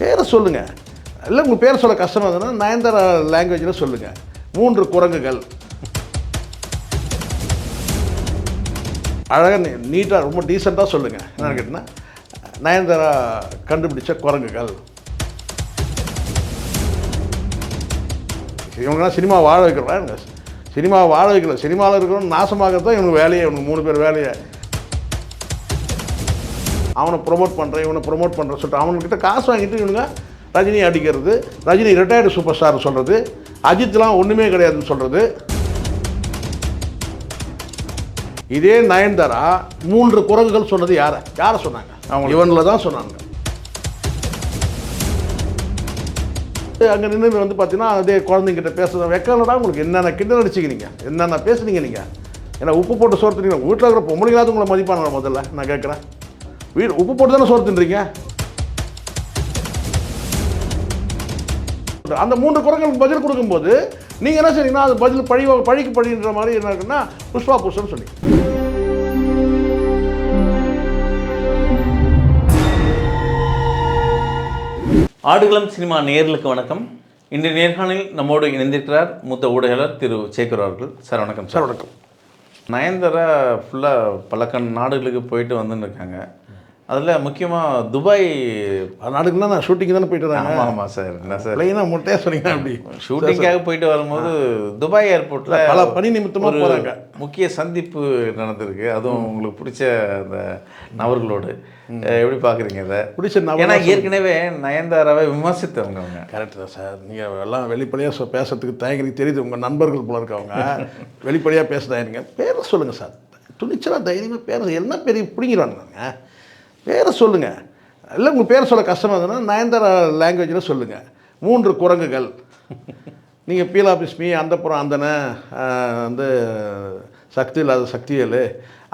பேரை சொல்லுங்கள் இல்லை உங்கள் பேர் சொல்ல கஷ்டமாக இருந்ததுன்னா நயன்தாரா லாங்குவேஜில் சொல்லுங்கள் மூன்று குரங்குகள். அழகாக நீட்டாக ரொம்ப டீசெண்டாக சொல்லுங்கள் என்னென்னு கேட்டிங்கன்னா நயன்தாரா கண்டுபிடிச்ச குரங்குகள். இவங்கெல்லாம் சினிமா வாழ வைக்கிறோம் சினிமா வாழ வைக்கல. சினிமாவில் இருக்கிறவங்க நாசமாகத்தான் இவனுக்கு வேலையை. இவனுக்கு மூணு பேர் வேலையை. அவனை ப்ரொமோட் பண்ணுறேன் இவனை ப்ரொமோட் பண்ணுறேன் சொல்லிட்டு அவன்கிட்ட காசு வாங்கிட்டு இவனுங்க ரஜினி அடிக்கிறது. ரஜினி ரிட்டையர்டு சூப்பர் ஸ்டார் சொல்கிறது அஜித்லாம் ஒன்றுமே கிடையாதுன்னு சொல்கிறது இதே நயன்தாரா மூன்று குரங்குகள் சொன்னது யாரை? யாரை சொன்னாங்க? அவங்க இவனில் தான் சொன்னாங்க. அங்கே நின்று வந்து பார்த்தீங்கன்னா அதே குழந்தைங்கிட்ட பேசுறது. வெக்கலடா உங்களுக்கு என்னென்ன கிண்டல் அடிச்சுக்கிறீங்க? என்னென்ன பேசுனீங்க நீங்கள் ஏன்னா உப்பு போட்டு சோறு தின்னீங்க. வீட்டில் இருக்கிற பொம்பளைங்களாவது உங்களை மதிப்பானுங்க முதல்ல? நான் கேட்குறேன். வீடு உப்பு போட்டு தானே சோறு தின்றீங்க? அந்த மூன்று குரங்களுக்கு பதில் கொடுக்கும்போது நீங்கள் என்ன செய்றீங்கன்னா அது பதில் பழி பழிக்கு பழின்ற மாதிரி என்ன இருக்குன்னா புஷ்பா புஷ்பன்னு சொல்லி ஆடுகளம் சினிமா நேயர்களுக்கு வணக்கம். இன்று நேர்காணலில் நம்மோடு இணைந்திருக்கிறார் மூத்த ஊடகர் திரு சேகர் அவர்கள். சார் வணக்கம் சார். வணக்கம். நயன்தாரா ஃபுல்லாக பல கண் நாடுகளுக்கு போயிட்டு வந்துன்னு இருக்காங்க. அதில் முக்கியமாக துபாய் நாடுக்குன்னா நான் ஷூட்டிங் தானே போயிட்டு வராங்க. ஆமாம் ஆமாம் சார். என்ன சார்? பிளைனாக முட்டையாக சொன்னீங்க அப்படி ஷூட்டிங்காக போயிட்டு வரும்போது துபாய் ஏர்போர்ட்டில் பல பணி நிமித்தமா ஒரு போறாங்க. முக்கிய சந்திப்பு நடந்திருக்கு. அதுவும் உங்களுக்கு பிடிச்ச அந்த நபர்களோடு. எப்படி பார்க்குறீங்க இதை? பிடிச்ச நபர் ஏன்னா ஏற்கனவே நயன்தாராவை விமர்சித்தவங்க அவங்க. கரெக்ட் தான் சார். நீங்கள் எல்லாம் வெளிப்படையாக சொ பேசுறதுக்கு தயங்கி தெரியுது உங்கள் நண்பர்கள் போல இருக்கவங்க. வெளிப்படையாக பேச தயங்குங்க பேரை சொல்லுங்கள் சார். துணிச்சலாக தைரியமாக பேர என்ன பெரிய பிடிங்கிறானுங்க பேரை சொல்லுங்கள் இல்லை உங்கள் பேரை சொல்ல கஷ்டமாக இருந்ததுன்னா நயன்தாரா லாங்குவேஜில் சொல்லுங்கள் மூன்று குரங்குகள். நீங்கள் பீலா பிஸ்மி அந்த புறம் அந்தன வந்து சக்தி இல்லாத சக்தியல்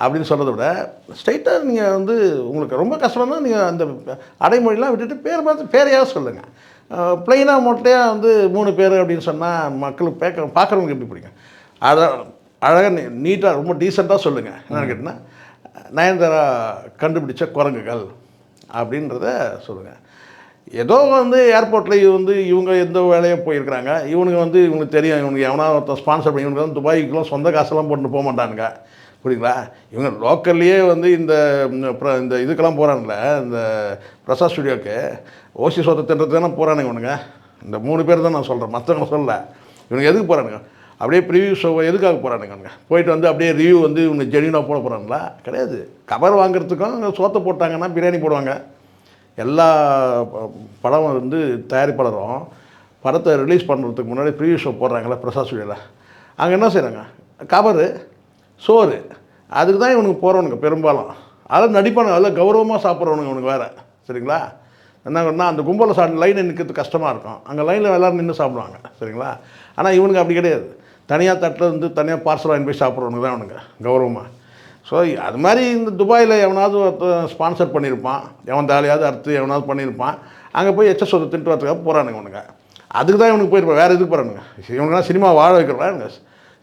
அப்படின்னு சொல்கிறத விட ஸ்ட்ரைட்டாக நீங்கள் வந்து உங்களுக்கு ரொம்ப கஷ்டம்னா நீங்கள் அந்த அடைமொழிலாம் விட்டுட்டு பேர் பார்த்து பேரையாக சொல்லுங்கள் ப்ளைனாக மொட்டையாக வந்து மூணு பேர் அப்படின்னு சொன்னால் மக்களுக்கு பேக்க பார்க்குறவங்களுக்கு எப்படி பிடிக்கும்? அதை அழகாக நீட்டாக ரொம்ப டீசெண்டாக சொல்லுங்கள் என்னன்னு கேட்டிங்கன்னா நயன்தாரா கண்டுபிடிச்ச குரங்குகள் அப்படின்றத சொல்லுங்கள் ஏதோ வந்து ஏர்போர்ட்டில் வந்து இவங்க எந்த வேலையாக போயிருக்கிறாங்க. இவனுக்கு வந்து இவங்களுக்கு தெரியும் இவனுக்கு எவனா ஒருத்தன் ஸ்பான்சர் பண்ணி இவனுக்கு வந்து துபாய்க்குலாம் சொந்த காசெல்லாம் போட்டு போக மாட்டானுங்க. புரியுங்களா இவங்க லோக்கல்லையே வந்து இந்த இந்த இதுக்கெல்லாம் போகிறானுங்களே இந்த பிரசாத் ஸ்டுடியோக்கு ஓசி சொத்தை தின்றதுக்கு தானே போகிறானுங்க இவனுங்க. இந்த மூணு பேர் தான் நான் சொல்கிறேன் மற்றவங்க சொல்லலை. இவனுங்க எதுக்கு போகிறானுங்க அப்படியே ப்ரிவியூ ஷோ எதுக்காக போகிறானுங்க அவனுங்க போயிட்டு வந்து அப்படியே ரிவ்யூ வந்து இவங்க ஜெனியூனாக போட போகிறாங்களா கிடையாது. கவர் வாங்குறதுக்கும் சோத்தை போட்டாங்கன்னா பிரியாணி போடுவாங்க. எல்லா ப- படம் வந்து தயாரிப்பாளரும் படத்தை ரிலீஸ் பண்ணுறதுக்கு முன்னாடி ப்ரிவியூ ஷோ போடுறாங்களா பிரசாத் ஸ்டுடியோவில் அங்கே என்ன செய்கிறாங்க கவரு சோறு. அதுக்கு தான் இவனுக்கு போகிறவனுங்க பெரும்பாலும். அதில் நடிப்பானுங்க. அதில் கௌரவமாக சாப்பிட்றவனுங்க இவனுக்கு வேறு. சரிங்களா? என்ன அந்த கும்பலில் சாப்பிட்டு லைனில் நிற்கிறது கஷ்டமாக இருக்கும். அங்கே லைனில் எல்லோரும் நின்று சாப்பிடுவாங்க. சரிங்களா? ஆனால் இவனுக்கு அப்படி கிடையாது. தனியாக தட்டில் இருந்து தனியாக பார்சல் வாங்கி போய் சாப்பிட்றவனுக்கு தான் அவனுங்க கௌரவமாக ஸோ அது மாதிரி இந்த துபாயில் எவனாவது ஸ்பான்சர் பண்ணியிருப்பான் எவன் தாலியாவது அறுத்து எவனாவது பண்ணியிருப்பான் அங்கே போய் எச்ச சொத்தை தின்ட்டு வரதுக்காக போகிறானுங்க இவனுங்க அதுக்கு தான் இவனுக்கு போயிருப்பான் வேறு எதுக்கு போகிறானுங்க இவனுங்கலாம் சினிமா வாழ வைக்கிறாங்க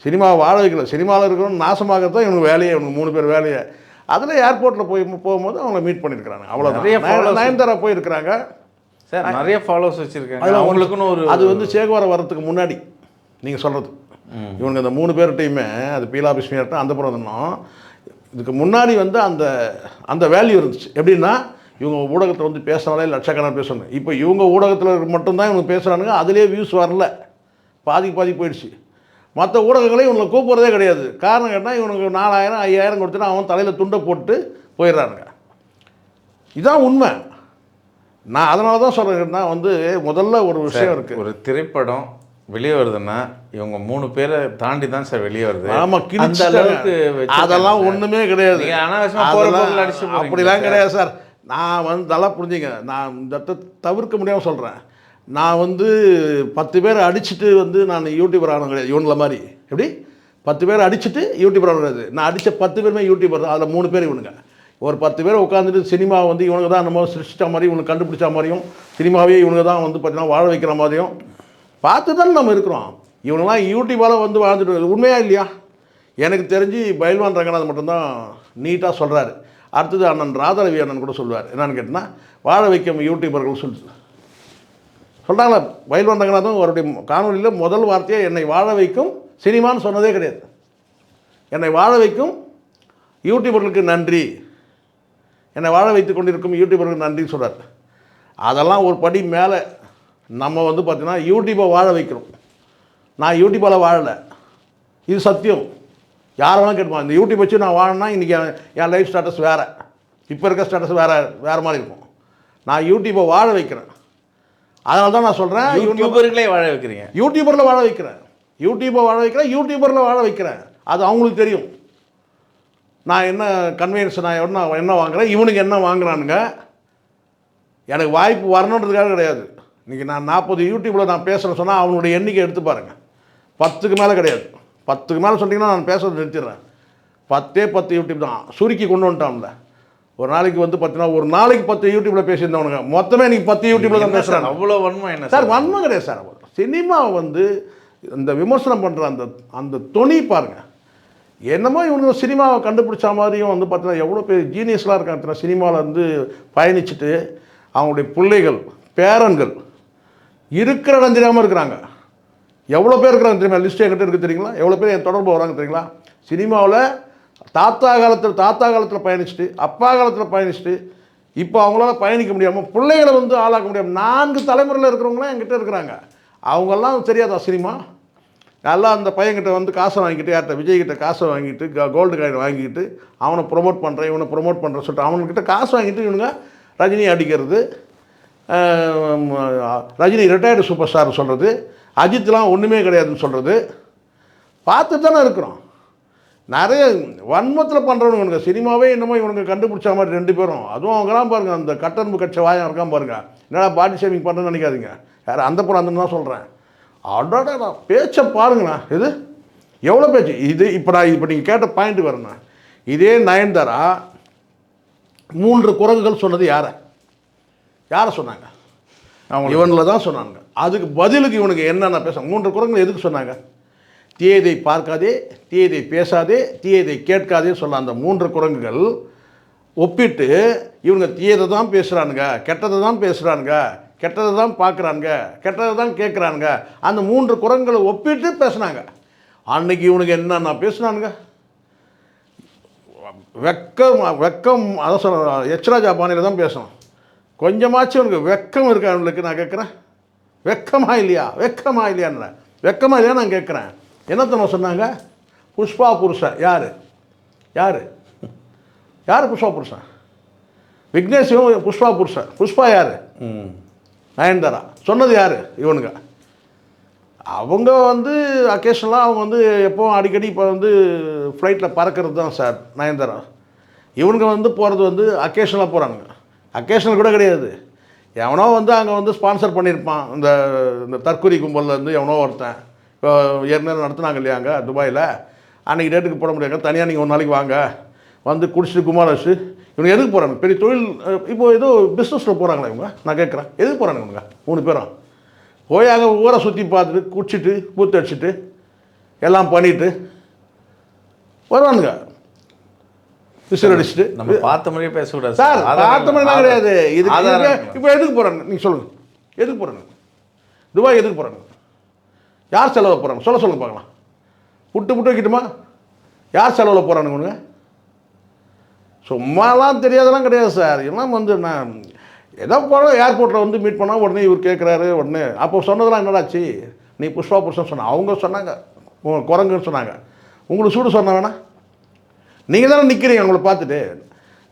சினிமா வாழ வைக்கல சினிமாவில் இருக்கிறவங்க நாசமாகத்தான் தான் இவனுக்கு வேலையே இவனுக்கு மூணு பேர் வேலையை. அதில் ஏர்போர்ட்டில் போய் போகும்போது அவங்கள மீட் பண்ணியிருக்கிறாங்க நிறைய அவ்வளோதான் followers. நயன்தாரா போயிருக்கிறாங்க. சார் நிறைய ஃபாலோவர்ஸ் வச்சுருக்காங்க. அவங்களுக்குன்னு ஒரு அது வந்து சேகுவார வரத்துக்கு முன்னாடி நீங்கள் சொல்கிறது இவனுங்க அந்த மூணு பேர்கிட்டையுமே அது பீலா அந்த புறம் இருந்தோம் இதுக்கு முன்னாடி வந்து அந்த அந்த வேல்யூ இருந்துச்சு. எப்படின்னா இவங்க ஊடகத்தில் வந்து பேசுனாலே லட்சக்கணக்கான பேசணும் இப்போ இவங்க ஊடகத்தில் மட்டும்தான் இவங்க பேசுகிறானுங்க அதுலேயே வியூஸ் வரல. பாதிக்கு பாதி போயிடுச்சு. மற்ற ஊடகங்களே இவங்களை கூப்பிட்றதே கிடையாது. காரணம் கேட்டால் இவனுக்கு நாலாயிரம் ஐயாயிரம் கொடுத்துட்டு அவன் தலையில் துண்டை போட்டு போயிடுறானுங்க. இதான் உண்மை. நான் அதனால தான் சொல்கிறேன்னா வந்து முதல்ல ஒரு விஷயம் இருக்குது ஒரு திரைப்படம் வெளியே வருதுன்னா இவங்க மூணு பேரை தாண்டி தான் சார் வெளியே வருது. ஆமா அந்த. அளவுக்கு அதெல்லாம். ஒண்ணுமே கிடையாது. அடிச்சு அப்படிலாம். கிடையாது சார். நான் வந்து நல்லா புரிஞ்சுங்க. நான் இந்த தவிர்க்க முடியாம சொல்றேன். நான் வந்து பத்து பேர் அடிச்சுட்டு வந்து நான் யூடியூபர் ஆனது கிடையாது. இவங்கள மாதிரி. எப்படி? பத்து பேர் அடிச்சுட்டு யூடியூபர் ஆனது கிடையாது. நான் அடித்த பத்து பேருமே யூடியூபர் தான். அதில் மூணு பேர் இவனுங்க. ஒரு பத்து பேர் உட்காந்துட்டு சினிமா வந்து இவனுக்கு தான் நம்ம சிருஷ்டிச்ச மாதிரி இவனுக்கு கண்டுபிடிச்ச மாதிரியும் சினிமாவே இவனுக்கு தான் வந்து பார்த்தீங்கன்னா வாழ வைக்கிற மாதிரியும் பார்த்து தானே நம்ம இருக்கிறோம். இவனெல்லாம் யூடியூபால் வந்து வாழ்ந்துட்டு உண்மையா இல்லையா? எனக்கு தெரிஞ்சு பயில்வான் ரங்கநாத் மட்டும்தான் நீட்டாக சொல்கிறாரு அடுத்தது அண்ணன் ராதாரவி அண்ணன் கூட சொல்லுவார். என்னன்னு கேட்டிங்கன்னா வாழ வைக்கும் யூடியூபர்கள் சொல் சொல்கிறாங்களா வயல் ரங்கநாதன் அவருடைய காணொலியில் முதல் வார்த்தையை என்னை வாழ வைக்கும் சினிமான்னு சொன்னதே கிடையாது. என்னை வாழ வைக்கும் யூடியூபர்களுக்கு நன்றி. என்னை வாழ வைத்து கொண்டிருக்கும் யூடியூபர்களுக்கு நன்றின்னு சொல்கிறார் அதெல்லாம் ஒரு படி மேலே நம்ம வந்து பார்த்தீங்கன்னா யூடியூப்பை வாழ வைக்கிறோம். நான் யூடியூப்பால் வாழலை. இது சத்தியம். யார் வேணாலும் கேட்பான் இந்த யூடியூப் வச்சு நான் வாழனா இன்றைக்கி என் லைஃப் ஸ்டேட்டஸ் வேறு. இப்போ இருக்க ஸ்டேட்டஸ் வேறு வேறு மாதிரி இருக்கும். நான் யூடியூப்பை வாழ வைக்கிறேன். அதனால தான் நான் சொல்கிறேன் யூடியூபர்களே வாழ வைக்கிறீங்க. யூடியூபரில் வாழ வைக்கிறேன். யூடியூப்பை வாழ வைக்கிறேன் யூடியூபரில் வாழ வைக்கிறேன். அது அவங்களுக்கு தெரியும். நான் என்ன கன்வீனியன்ஸ் நான் என்ன என்ன வாங்குறேன்? இவனுக்கு என்ன வாங்குறானுங்க? எனக்கு வாய்ப்பு வரணுன்றதுக்காக கிடையாது. இன்றைக்கி நான் நாற்பது யூடியூப்பில் நான் பேசுகிறேன் சொன்னால் அவனுடைய எண்ணிக்கை எடுத்து பாருங்கள் பத்துக்கு மேலே கிடையாது. பத்துக்கு மேலே சொன்னீங்கன்னா நான் பேசுறது நிறுத்திடுறேன். பத்தே பத்து யூடியூப் தான். சுருக்கி கொண்டு வந்துட்டான்ல. ஒரு நாளைக்கு வந்து பார்த்தீங்கன்னா ஒரு நாளைக்கு பத்து யூடியூப்பில் பேசியிருந்தவனுங்க. மொத்தமே நீ பத்து யூடியூப்பில் தான் சார் அவ்வளோ வன்மை என்ன சார் வன்மை கிடையாது சார் சினிமாவை வந்து இந்த விமர்சனம் பண்ணுற அந்த அந்த துணி பாருங்க. என்னமோ இவனுங்க சினிமாவை கண்டுபிடிச்ச மாதிரியும் வந்து பார்த்தீங்கன்னா எவ்வளோ பேர் ஜீனியஸ்லாம் இருக்காங்க சினிமாவில் வந்து பயணிச்சுட்டு அவங்களுடைய பிள்ளைகள் பேரன்கள் இருக்கிற இடம் தெரியாமல் இருக்கிறாங்க. எவ்வளோ பேர் இருக்கிறாங்க தெரியுமா? லிஸ்ட் என்கிட்ட இருக்குது தெரியுங்களா? எவ்வளோ பேர் என் தொடர்பு வராங்க தெரியுங்களா? சினிமாவில் தாத்தா காலத்தில் தாத்தா காலத்தில் பயணிச்சுட்டு அப்பா காலத்தில் பயணிச்சுட்டு இப்போ அவங்களால பயணிக்க முடியாமல் பிள்ளைகளை வந்து ஆளாக்க முடியாமல் நான்கு தலைமுறையில் இருக்கிறவங்களாம் என்கிட்ட இருக்கிறாங்க. அவங்கெல்லாம் தெரியாதா சினிமா? நல்லா அந்த பையன்கிட்ட வந்து காசை வாங்கிட்டு யார்கிட்ட விஜய்கிட்ட காசை வாங்கிட்டு கோல்டு காயின் வாங்கிட்டு அவனை ப்ரொமோட் பண்ணுறேன் இவனை ப்ரொமோட் பண்ணுறேன் சொல்லிட்டு அவன்கிட்ட காசு வாங்கிட்டு இவனுங்க ரஜினி அடிக்கிறது. ரஜினி ரிட்டையர்டு சூப்பர் ஸ்டார் சொல்கிறது அஜித்லாம் ஒன்றுமே கிடையாதுன்னு சொல்கிறது பார்த்துட்டு தானே இருக்கிறோம். நிறைய வன்மத்தில் பண்ணுறவனுங்க சினிமாவே என்னமோ இவனுங்க கண்டுபிடிச்ச மாதிரி ரெண்டு பேரும். அதுவும் அவங்கலாம் பாருங்கள் அந்த கட்டன்பு கட்ச வாயம் இருக்கான் பாருங்க. என்னடா பாடி ஷேவிங் பண்ணுறேன்னு நினைக்காதீங்க. யார் அந்த புறம் அந்த தான் சொல்கிறேன் அடடா பேச்சை பாருங்கண்ணா இது எவ்வளோ பேச்சு? இது இப்போ நான் இப்போ நீங்கள் கேட்ட பாயிண்ட் வரணும் இதே நயன்தாரா மூன்று குரங்குகள் சொன்னது யாரை? யாரை சொன்னாங்க? அவங்க இவனில் தான் சொன்னாங்க அதுக்கு பதிலுக்கு இவனுக்கு என்னென்ன பேச மூன்று குரங்குகள் எதுக்கு சொன்னாங்க? தீயதை பார்க்காதே தீயதை பேசாதே தீயதை கேட்காதே சொல்ல அந்த மூன்று குரங்குகள் ஒப்பிட்டு இவங்க தீயதை தான் பேசுகிறானுங்க கெட்டதை தான் பேசுகிறானுங்க கெட்டதை தான் பார்க்குறானுங்க கெட்டதை தான் கேட்குறானுங்க. அந்த மூன்று குரங்குகளை ஒப்பிட்டு பேசுனாங்க. அன்னைக்கு இவனுக்கு என்னென்ன பேசுனானுங்க? வெக்கம் வெக்கம் அதான் சொல்ல எச்ராஜா பாணியில் தான் பேசணும். கொஞ்சமாச்சும் உனக்கு வெக்கம் இருக்கா அவனுக்கு நான் கேட்குறேன். வெக்கமா இல்லையா? வெக்கமா இல்லையான்ற வெக்கமா இல்லையா நான் கேட்குறேன். என்னத்தன சொன்னாங்க? புஷ்பா புருஷன் யார்? யார்? யார் புஷ்பா புருஷன் விக்னேஷ் புஷ்பா புருஷன் புஷ்பா யார்? நயன்தாரா. சொன்னது யார்? இவனுங்க. அவங்க வந்து அக்கேஷனலாக அவங்க வந்து எப்போவும் அடிக்கடி இப்போ வந்து ஃப்ளைட்டில் பறக்கிறது தான் சார் நயன்தாரா. இவனுங்க வந்து போகிறது வந்து அக்கேஷனலாக போகிறாங்க அக்கேஷனல் கூட கிடையாது. எவனோ வந்து அங்கே வந்து ஸ்பான்சர் பண்ணியிருப்பான் இந்த இந்த தற்கொலை கும்பலில் இருந்து எவனோ ஒருத்தன். இப்போ ஏற்கனவே நடத்துனாங்க இல்லையா அங்கே துபாயில்? அன்றைக்கி டேட்டுக்கு போட முடியாது தனியாக நீங்கள் ஒரு நாளைக்கு வாங்க. வந்து குடிச்சிட்டு குமாரசு இவங்க எதுக்கு போகிறாங்க பெரிய தொழில் இப்போது இப்போ ஏதோ பிஸ்னஸில் போகிறாங்களா இவங்க? நான் கேட்குறேன். எதுக்கு போகிறாங்க இவங்க மூணு பேரும் போய் அங்கே ஊரை சுற்றி பார்த்துட்டு குடிச்சிட்டு பூத்து அடிச்சுட்டு எல்லாம் பண்ணிவிட்டு வருவானுங்க. விசில் அடிச்சுட்டு நம்ம பார்த்த மாதிரியே பேசக்கூடாது. சார் பார்த்த மாதிரி வேணும். கிடையாது. இது. இப்போ எதுக்கு போகிறாங்க நீங்கள் சொல்லுங்கள் எதுக்கு போகிறாங்க துபாய் எதுக்கு போகிறாங்க யார் செலவு போகிறாங்க சொல்ல சொல்லுங்க பார்க்கலாம். புட்டு புட்டு வைக்கட்டுமா? யார் செலவில் போகிறானுங்க இவனுங்க? சும்மாலாம் தெரியாதெல்லாம் கிடையாது சார். எல்லாம் வந்து நான் ஏதோ போகிறோம் ஏர்போர்ட்டில் வந்து மீட் பண்ணால் உடனே இவர் கேட்குறாரு உடனே அப்போ சொன்னதெல்லாம் என்னடாச்சு? நீ புஷ்பா புருஷன் சொன்ன. அவங்க சொன்னாங்க. குரங்குன்னு சொன்னாங்க. உங்களுக்கு சூடு சொன்ன வேணா. நீங்கள் தானே நிற்கிறீங்க அவங்கள பார்த்துட்டு.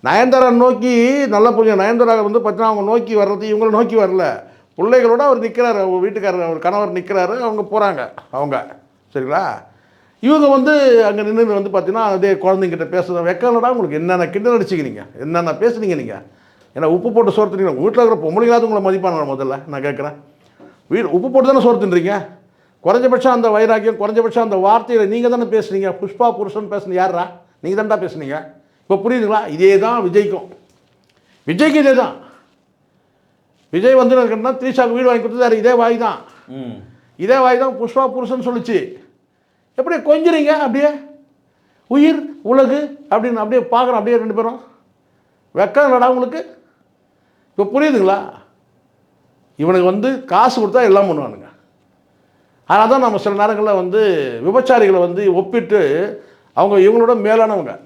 நயன்தாரா நோக்கி நல்லா புரியும் நயன்தாரா வந்து பார்த்தீங்கன்னா அவங்க நோக்கி வர்றது இவங்கள நோக்கி வரல. பிள்ளைகளோட அவர் நிற்கிறாரு அவங்க வீட்டுக்காரர் அவர் கணவர் நிற்கிறாரு அவங்க போகிறாங்க அவங்க. சரிங்களா? இவங்க வந்து அங்கே நின்று வந்து பார்த்தீங்கன்னா அதே குழந்தைங்கிட்ட பேசுகிற வெக்கலடா உங்களுக்கு என்னென்ன கிண்டல் அடிச்சுக்கிறீங்க? என்னென்ன பேசுனீங்க நீங்கள் ஏன்னா உப்பு போட்டு சோறு தின்னீங்க வீட்டில் இருக்கிற பொம்பளைங்களாவது உங்களை மதிப்பாங்க முதல்ல? நான் கேட்குறேன். வீடு உப்பு போட்டு தானே சோறு தின்றீங்க குறைஞ்சபட்சம் அந்த வைராக்கியம் குறைஞ்சபட்சம் அந்த வார்த்தையில் நீங்கள் தானே பேசுனீங்க? புஷ்பா புருஷன் பேசுனீங்க யாரா நீங்கள் தான்டா பேசுனீங்க. இப்போ புரியுதுங்களா? இதே தான் விஜய்க்கும். விஜய்க்கு இதே தான் விஜய் வந்து என்ன த்ரீஷாக்கு வீடு வாங்கி கொடுத்ததாரு இதே வாய் தான் ம். இதே வாய் தான் புஷ்பா புருஷன் சொல்லுச்சு. எப்படி கொஞ்சுறீங்க அப்படியே? உயிர் உலகு அப்படின்னு அப்படியே பார்க்குறோம் அப்படியே ரெண்டு பேரும். வெக்கம் இல்லடா உங்களுக்கு? இப்போ புரியுதுங்களா? இவனுக்கு வந்து காசு கொடுத்தா எல்லாம் பண்ணுவானுங்க. அதனால தான் நம்ம சில நேரங்களில் வந்து விபச்சாரிகளை வந்து ஒப்பிட்டு அவங்க இவங்களோட மேலானவங்க.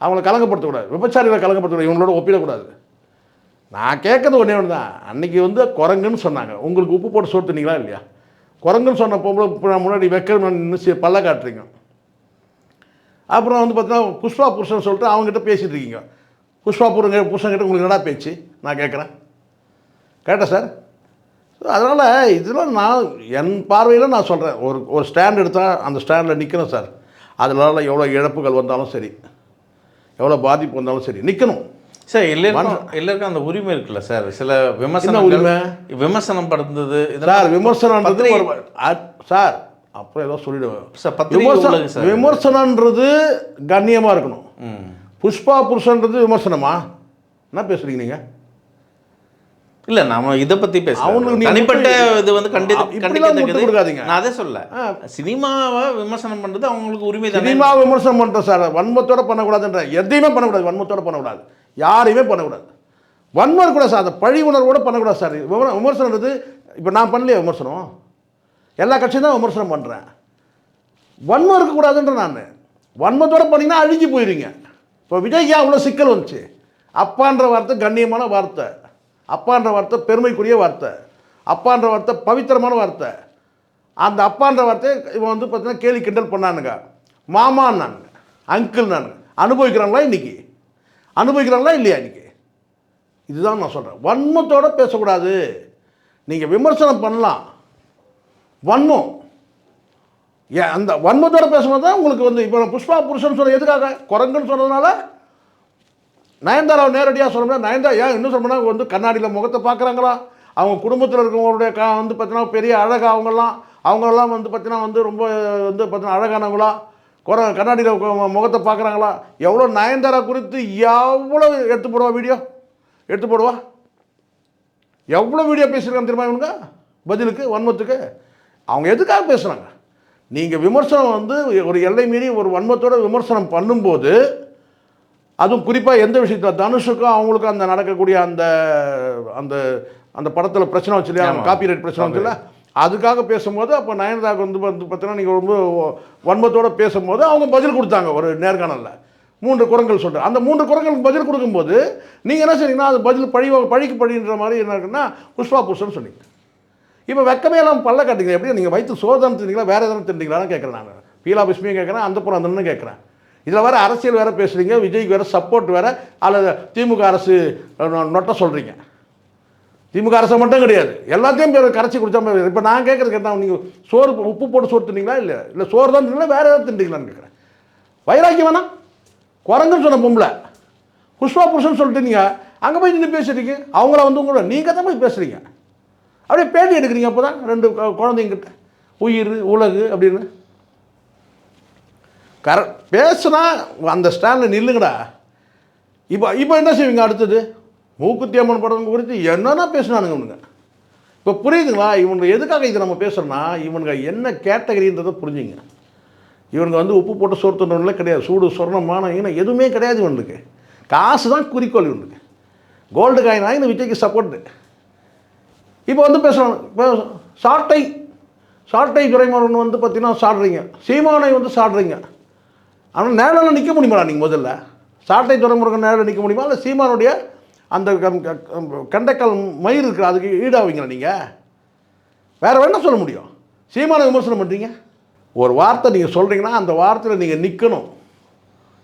அவங்கள கலங்கப்படுத்தக்கூடாது. விபச்சாரிகளை கலங்கப்படுத்தக்கூடாது. இவங்களோட ஒப்பிடக்கூடாது. நான் கேட்கறது ஒன்றே ஒன்று தான் அன்றைக்கி வந்து குரங்குன்னு சொன்னாங்க. உங்களுக்கு உப்பு போட்டு சோறு தின்னீங்களா இல்லையா? குரங்குன்னு சொன்ன பொம்பளை நான் முன்னாடி வைக்கிற நின்று பல்ல காட்டுறீங்க. அப்புறம் வந்து பார்த்தீங்கன்னா புஷ்பா புருஷன் சொல்லிட்டு அவங்ககிட்ட பேசிகிட்டு இருக்கீங்க. புஷ்பா புருங்க புருஷன்கிட்ட உங்களுக்கு என்னடா பேச்சு? நான் கேட்குறேன். கேட்டேன் சார். அதனால் இதெல்லாம் நான் என் பார்வையில் நான் சொல்கிறேன் ஒரு ஒரு ஸ்டாண்ட் எடுத்தால் அந்த ஸ்டாண்டில் நிற்கணும் சார். அதனால எவ்வளோ இழப்புகள் வந்தாலும் சரி எவ்வளோ பாதிப்பு வந்தாலும் சரி நிற்கணும் சார் எல்லாருக்கும் எல்லாருக்கும் அந்த உரிமை இருக்குல்ல சார்? சில விமர்சனம் உரிமை? விமர்சனம் படுத்தது இதெல்லாம் சார் அ- சார் அப்புறம் ஏதோ சொல்லிடுவேன். சார் விமர்சனம் விமர்சனன்றது கண்ணியமாக இருக்கணும். ம். புஷ்பா புருஷன்றது விமர்சனமா? என்ன பேசுறீங்க நீங்கள் இல்ல நாம இத பத்தி அவனுக்கு பேசலாம் நீங்க தனிப்பட்ட இது வந்து கண்டி அ- இப்படிலாம் கண்டிக்கத்தக்கது. முட்டு கொடுக்காதீங்க. நான் அதே சொல்ல. சினிமாவை விமர்சனம் பண்றது அவங்களுக்கு உரிமை தானே. சினிமா விமர்சனம் பண்ணுறோம் சார். வன்மத்தோட பண்ணக்கூடாதுன்ற. எதையுமே பண்ணக்கூடாது. வன்மத்தோட பண்ணக்கூடாது. யாரையுமே பண்ணக்கூடாது. வன்மம் கூட சார். அந்த பழி உணர்வோட பண்ணக்கூடாது சார். விமர்- விமர்சனன்றது இப்போ நான் பண்ணலையே விமர்சனம். எல்லா கட்சியும் தான் விமர்சனம் பண்ணுறேன் வன்மம் இருக்கக்கூடாதுன்ற நான். வன்மத்தோட பண்ணிங்கன்னா அழிஞ்சு போயிடுவீங்க இப்போ விஜய்க்கு அவ்வளோ சிக்கல் வந்துச்சு? அப்பான்ற வார்த்தை கண்ணியமான வார்த்தை. அப்பான்ற வார்த்தை பெருமைக்குரிய வார்த்தை. அப்பான்ற வார்த்தை பவித்திரமான வார்த்தை. அந்த அப்பான்ற வார்த்தையை இவன் வந்து பார்த்தீங்கன்னா கேலி கிண்டல் பண்ணானுங்க. மாமான்னானுங்க அங்கிள் நானுங்க அனுபவிக்கிறாங்களா இன்றைக்கி அனுபவிக்கிறாங்களா இல்லையா இன்னைக்கு? இதுதான் நான் சொல்கிறேன் வன்மத்தோடு பேசக்கூடாது. நீங்கள் விமர்சனம் பண்ணலாம். வன்மம். ஏன் அந்த வன்மத்தோடு பேசும்போது தான் உங்களுக்கு வந்து இப்போ புஷ்பா புருஷன் சொன்ன எதுக்காக? குரங்குன்னு சொன்னதுனால நயன்தாராவை நேரடியாக சொல்லணும் நயன்தாரா ஏன் இன்னும் சொல்லணும்னா வந்து கண்ணாடியில் முகத்தை பார்க்குறாங்களா? அவங்க குடும்பத்தில் இருக்கவங்களுடைய கா வந்து பார்த்தீங்கன்னா பெரிய அழகா அவங்கெல்லாம் அவங்கெல்லாம் வந்து பார்த்தீங்கன்னா வந்து ரொம்ப வந்து பார்த்தீங்கன்னா அழகானவங்களா? குறை கண்ணாடியில் முகத்தை பார்க்குறாங்களா? எவ்வளோ நயன்தாரா குறித்து எவ்வளோ எடுத்து போடுவா வீடியோ? எடுத்து போடுவா? எவ்வளோ வீடியோ பேசியிருக்காங்க தெரியுமா இவனுங்க? பதிலுக்கு வன்மத்துக்கு? அவங்க எதுக்காக பேசுகிறாங்க நீங்கள் விமர்சனம் வந்து ஒரு எல்லை மீறி ஒரு வன்மத்தோட விமர்சனம் பண்ணும்போது அதுவும் குறிப்பாக எந்த விஷயத்தில்? தனுஷுக்கும் அவங்களுக்கும் அந்த நடக்கக்கூடிய அந்த அந்த அந்த படத்தில் பிரச்சனை வச்சு இல்லையா? ஆமா. காப்பிரைட் பிரச்சனை வச்சு இல்லை அதுக்காக பேசும்போது அப்போ நயன்தாக்கு வந்து வந்து பார்த்தீங்கன்னா நீங்கள் ரொம்ப வன்மத்தோட பேசும்போது அவங்க பதில் கொடுத்தாங்க ஒரு நேர்காணலில். மூன்று குரங்கள் சொல்லிட்டு. அந்த மூன்று குரங்களுக்கு பதில் கொடுக்கும்போது நீங்கள் என்ன சொன்னீங்கன்னா அது பதில் பழி பழிக்கு பழின்ற மாதிரி என்ன இருக்குன்னா புஷ்பா புஷ்பன்னு சொன்னீங்க. இப்போ வெக்கமே எல்லாம் பல்ல காட்டுங்க எப்படி நீங்கள் வயிற்று சோதனை தின்னீங்களா வேறு எதனா தின்னீங்களான்னு கேட்குறேன் நான். பீலா பிஸ்மியும் கேட்குறேன் அந்த புறம் அந்த கேட்குறேன் இதில் வேறு அரசியல் வேறு பேசுகிறீங்க விஜய்க்கு வேறு சப்போர்ட் வேறு அல்லது திமுக அரசு நொட்டை நொட்ட சொல்கிறீங்க திமுக அரசு மட்டும் கிடையாது. எல்லாத்தையும் பேர் கரைச்சி குடிச்சா இப்போ நான் கேட்குறது கேட்டால் நீங்கள் சோறு உப்பு போட்டு சோறு தின்னீங்களா இல்லை இல்லை சோறு தான் தின்னா வேறு ஏதாவது தின்றீங்களான்னு கேட்குறேன். வைராக்கியம் வேணாம். குரங்குன்னு சொன்ன பொம்பளை. புஷ்பா புருஷன் சொல்லிட்டு நீங்கள் அங்கே போய் நின்று பேசுறீங்க அவங்கள வந்து உங்களோட நீங்கள் தான் போய் பேசுகிறீங்க அப்படியே பேட்டி எடுக்கிறீங்க அப்போ தான் ரெண்டு குழந்தைங்கிட்ட உயிர் உலகு அப்படின்னு. கர பேசுனா அந்த ஸ்டாண்டில் நில்லுங்கடா. இப்போ இப்போ என்ன செய்வீங்க அடுத்தது? மூக்குத்தி அம்மன் படம் குறித்து என்னென்ன பேசினானுங்க இவனுங்க? இப்போ புரியுதுங்களா? இவனுங்க எதுக்காக இதை நம்ம பேசுகிறோன்னா இவனுங்க என்ன கேட்டகரின்றதை புரிஞ்சுங்க. இவனுங்க வந்து உப்பு போட்டு சோறு கிடையாது. சூடு சொர்ணமான ஈனம் எதுவுமே கிடையாது இவனுக்கு. காசு தான் குறிக்கோள் இவனுக்கு. கோல்டு காயின் வாங்கி இந்த விஜய்க்கு சப்போர்ட்டு இப்போ வந்து பேசுகிறாங்க இப்போ சாட்டை சாட்டை துறைமுகன் வந்து பார்த்தீங்கன்னா சாடுறீங்க. சீமானை வந்து சாடுறீங்க. ஆனால் நேரில் நிற்க முடியுமா நீங்கள் முதல்ல? சாட்டை துறைமுருகன் நேரில் நிற்க முடியுமா? இல்லை சீமானுடைய அந்த கண்டக்கல் க- மயிர் இருக்கிற அதுக்கு ஈடாவீங்களா நீங்கள் வேறு என்ன சொல்ல முடியும். சீமானை விமர்சனம் பண்ணுறீங்க ஒரு வார்த்தை நீங்கள் சொல்கிறீங்கன்னா அந்த வார்த்தையில் நீங்கள் நிற்கணும்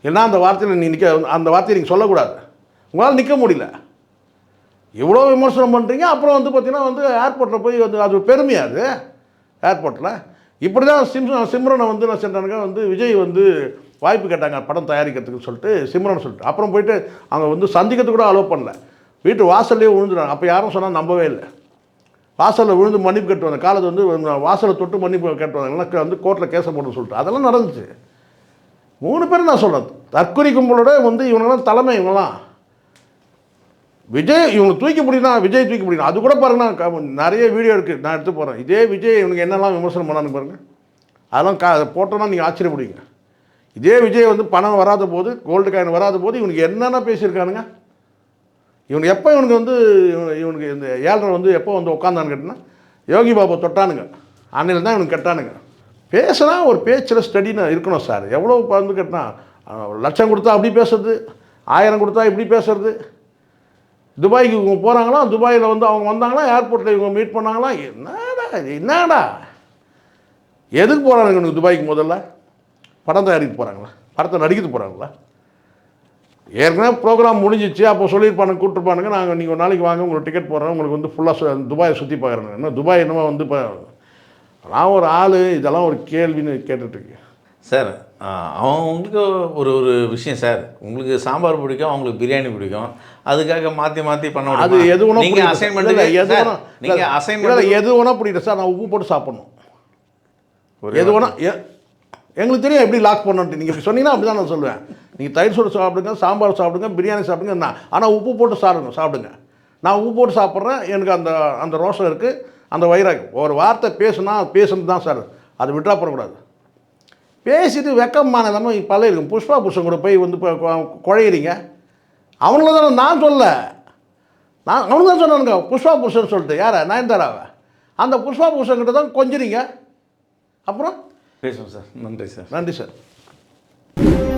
ஏன்னா அந்த வார்த்தையில் நீங்கள் நிற்க அந்த வார்த்தையை நீங்கள் சொல்லக்கூடாது. உங்களால் நிற்க முடியல. இவ்வளோ விமர்சனம் பண்ணுறீங்க அப்புறம் வந்து பார்த்தீங்கன்னா வந்து ஏர்போர்ட்டில் போய் வந்து அது பெருமையாக அது? ஏர்போர்ட்டில் இப்படி தான் சிம் சிம்ரனை வந்து நான் சென்றானுங்க வந்து விஜய் வந்து வாய்ப்பு கேட்டாங்க படம் தயாரிக்கிறதுக்கு சொல்லிட்டு சிம்ரன் சொல்லிட்டு. அப்புறம் போயிட்டு அவங்க வந்து சந்திக்கிறது கூட அலோவ் பண்ணல. வீட்டு வாசல்லையே விழுந்துடுறாங்க அப்போ யாரும் சொன்னால் நம்பவே இல்லை. வாசலில் விழுந்து மன்னிப்பு கேட்டு வந்த காலத்து வந்து வாசலை தொட்டு மன்னிப்பு கேட்டு வந்தாங்க. எனக்கு வந்து கோர்ட்டில் கேஸை போட்டு சொல்லிட்டு. அதெல்லாம் நடந்துச்சு. மூணு பேரும் நான் சொல்கிறேன் தற்கொலை கும்பலோட வந்து இவங்கெல்லாம் தலைமை இவங்கெல்லாம். விஜய் இவங்க தூக்கி முடியும்னா விஜய் தூக்கி முடியும் அது கூட பாருங்க க- நிறைய வீடியோ இருக்குது நான் எடுத்து போகிறேன் இதே விஜய் இவனுக்கு என்னெல்லாம் விமர்சனம் பண்ணான்னு பாருங்கள் அதெல்லாம் கா போட்டோன்னா நீங்கள் ஆச்சரியப்படுவீங்க. இதே விஜய் வந்து பணம் வராத போது கோல்டு காயின் வராத போது இவனுக்கு என்னென்ன பேசியிருக்கானுங்க? இவனுக்கு எப்போ இவனுக்கு வந்து இவனுக்கு இந்த ஏழரை வந்து எப்போ வந்து உட்காந்தான்னு கேட்டினா யோகி பாபா தொட்டானுங்க. அன்னையில் தான் இவனுக்கு கெட்டானுங்க. பேசுனா ஒரு பேச்சில் ஸ்டடின்னு இருக்கணும் சார் எவ்வளோ வந்து கேட்டினா லட்சம் கொடுத்தா அப்படி பேசுறது ஆயிரம் கொடுத்தா இப்படி பேசுறது. துபாய்க்கு இவங்க போகிறாங்களா துபாயில் வந்து அவங்க வந்தாங்களா ஏர்போர்ட்டில் இவங்க மீட் பண்ணாங்களா என்னடா இது என்னடா? எதுக்கு போகிறானுங்க இவனுக்கு துபாய்க்கு முதல்ல? படம் தயாரிக்க போகிறாங்களா படத்தை நடிக்கிறது போகிறாங்களா ஏற்கனவே ப்ரோக்ராம் முடிஞ்சிச்சு அப்போ சொல்லியிருப்பானுங்க கூப்பிட்டுருப்பானுங்க. நாங்கள் நீங்கள் ஒரு நாளைக்கு வாங்க உங்களுக்கு டிக்கெட் போடுறோம் உங்களுக்கு வந்து ஃபுல்லாக துபாயை சுற்றி பார்க்குறேன் என்ன துபாய் என்னமோ வந்து இப்போ நான் ஒரு ஆள் இதெல்லாம் ஒரு கேள்வின்னு கேட்டுட்ருக்கேன். சார் அவன் உங்களுக்கு ஒரு ஒரு விஷயம் சார். உங்களுக்கு சாம்பார் பிடிக்கும் அவங்களுக்கு பிரியாணி பிடிக்கும். அதுக்காக மாற்றி மாற்றி பண்ண அது? எது வேணா நீங்க புரியல. அசைன்மெண்ட் இல்ல, எது வேணா நீங்க இல்ல, அசைன்மெண்ட் எது வேணா புரியல சார் நான் உப்பு போட்டு சாப்பிடணும். எது வேணா எ- எங்களுக்கு தெரியும் எப்படி லாக் பண்ணணுன்ட்டு நீங்கள் இப்படி சொன்னீங்கன்னா அப்படி தான் நான் சொல்லுவேன். நீங்கள் தயிர் சோறு சாப்பிடுங்க சாம்பார் சாப்பிடுங்க பிரியாணி சாப்பிடுங்க நான். ஆனால் உப்பு போட்டு சாப்பிடுங்க சாப்பிடுங்க. நான் உப்பு போட்டு சாப்பிட்றேன் எனக்கு அந்த அந்த ரோஷம் இருக்குது அந்த வைராக்கியம். ஒரு வார்த்தை பேசுனா பேசுனது தான் சார். அதை விட்டா போடக்கூடாது பேசிட்டு வெக்கமான நம்ம பல இருக்கும் புஷ்பா புருஷன் கூட போய் வந்து இப்போ குழையிறீங்க. அவங்கள தானே நான் சொல்ல நான் அவனுக்கு தான் சொன்னானுங்க புஷ்பா புருஷன் சொல்லிட்டு. யாரை? நயன்தாராவை? அந்த புஷ்பா புருஷன் தான் கொஞ்சிறீங்க அப்புறம்? பேசுவோம் சார். நன்றி சார். நன்றி சார்.